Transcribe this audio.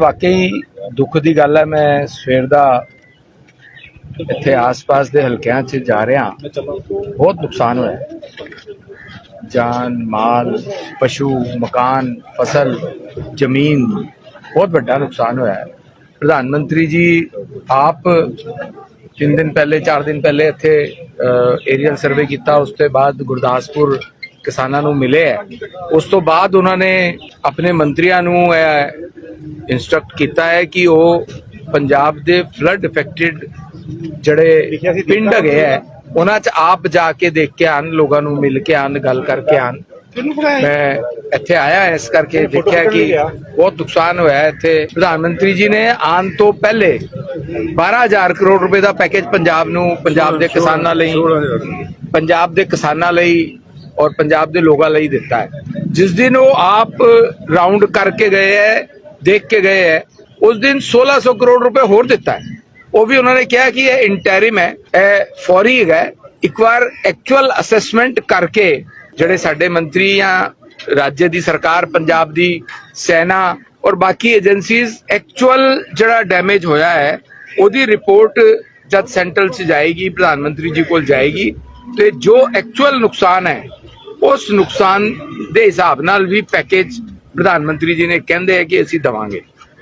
ਵਾਕਈ ਦੁੱਖ ਦੀ ਗੱਲ ਹੈ, ਮੈਂ ਸਵੇਰ ਦਾ ਇੱਥੇ ਆਸ-ਪਾਸ ਦੇ ਹਲਕਿਆਂ 'ਚ ਜਾ ਰਿਹਾ। ਬਹੁਤ ਨੁਕਸਾਨ ਹੋਇਆ। ਜਾਨ, ਮਾਲ, ਪਸ਼ੂ, ਮਕਾਨ, ਫਸਲ, ਜ਼ਮੀਨ, ਬਹੁਤ ਵੱਡਾ ਨੁਕਸਾਨ ਹੋਇਆ ਪ੍ਰਧਾਨ ਮੰਤਰੀ ਜੀ, ਆਪ ਤਿੰਨ ਦਿਨ ਪਹਿਲੇ, ਚਾਰ ਦਿਨ ਪਹਿਲੇ ਇੱਥੇ ਏਰੀਅਲ ਸਰਵੇ ਕੀਤਾ, ਉਸ ਤੋਂ ਬਾਅਦ ਗੁਰਦਾਸਪੁਰ ਕਿਸਾਨਾਂ ਨੂੰ ਮਿਲੇ ਹੈ। ਉਸ ਤੋਂ ਬਾਅਦ ਉਹਨਾਂ ਨੇ ਆਪਣੇ ਮੰਤਰੀਆਂ ਨੂੰ ਇਨਸਟਰਕਟ ਕੀਤਾ ਹੈ ਕਿ ਉਹ ਪੰਜਾਬ ਦੇ ਫਲੱਡ ਇਫੈਕਟਡ ਜਿਹੜੇ ਪਿੰਡ ਹੈਗੇ ਹੈ ਉਹਨਾਂ 'ਚ ਆਪ ਜਾ ਕੇ ਦੇਖ ਕੇ ਆਣ ਲੋਕਾਂ ਨੂੰ ਮਿਲ ਕੇ ਆਣ ਗੱਲ ਕਰਕੇ ਆਣ। ਮੈਂ ਇੱਥੇ ਆਇਆ ਇਸ ਕਰਕੇ ਦੇਖਿਆ ਕਿ ਬਹੁਤ ਨੁਕਸਾਨ ਹੋਇਆ ਹੈ ਇੱਥੇ। ਪ੍ਰਧਾਨ ਮੰਤਰੀ ਜੀ ਨੇ ਆਉਣ ਤੋਂ ਪਹਿਲੇ 12000 ਕਰੋੜ ਰੁਪਏ ਦਾ ਪੈਕੇਜ ਪੰਜਾਬ ਨੂੰ ਪੰਜਾਬ ਦੇ ਕਿਸਾਨਾਂ ਲਈ ਪੰਜਾਬ ਦੇ ਕਿਸਾਨਾਂ ਲਈ ਔਰ ਪੰਜਾਬ ਦੇ ਲੋਕਾਂ ਲਈ ਦਿੱਤਾ ਹੈ ਜਿਸ ਦਿਨ ਉਹ ਆਪ ਰਾਉਂਡ ਕਰਕੇ ਗਏ ਹੈ, ਦੇਖ ਕੇ ਗਏ ਹੈ, ਉਸ ਦਿਨ 1600 ਕਰੋੜ ਰੁਪਏ ਹੋਰ ਦਿੱਤਾ ਹੈ ਉਹ ਵੀ ਉਹਨਾਂ ਨੇ ਕਿਹਾ ਕਿ ਇਹ ਇੰਟੈਰਿਮ ਹੈ, ਇਹ ਫੌਰੀ ਹੈ। ਇੱਕ ਵਾਰ ਐਕਚੁਅਲ ਅਸੈਸਮੈਂਟ ਕਰਕੇ ਜਿਹੜੇ ਸਾਡੇ ਮੰਤਰੀ ਜਾਂ ਰਾਜ ਦੀ ਸਰਕਾਰ, ਪੰਜਾਬ ਦੀ ਸੈਨਾ ਔਰ ਬਾਕੀ ਏਜੰਸੀਜ਼ ਐਕਚੁਅਲ ਜਿਹੜਾ ਡੈਮੇਜ ਹੋਇਆ ਹੈ, ਉਹਦੀ ਰਿਪੋਰਟ ਜਦ ਸੈਂਟਰਲ 'ਚ ਜਾਏਗੀ, ਪ੍ਰਧਾਨ ਮੰਤਰੀ ਜੀ ਕੋਲ ਜਾਏਗੀ, ਤੇ ਜੋ ਐਕਚੁਅਲ ਨੁਕਸਾਨ ਹੈ ਉਸ ਨੁਕਸਾਨ ਦੇ ਹਿਸਾਬ ਨਾਲ ਵੀ ਪੈਕੇਜ ਪ੍ਰਧਾਨ ਮੰਤਰੀ ਜੀ ਨੇ ਕਹਿੰਦੇ ਹੈ ਕਿ ਅਸੀਂ ਦਵਾਂਗੇ।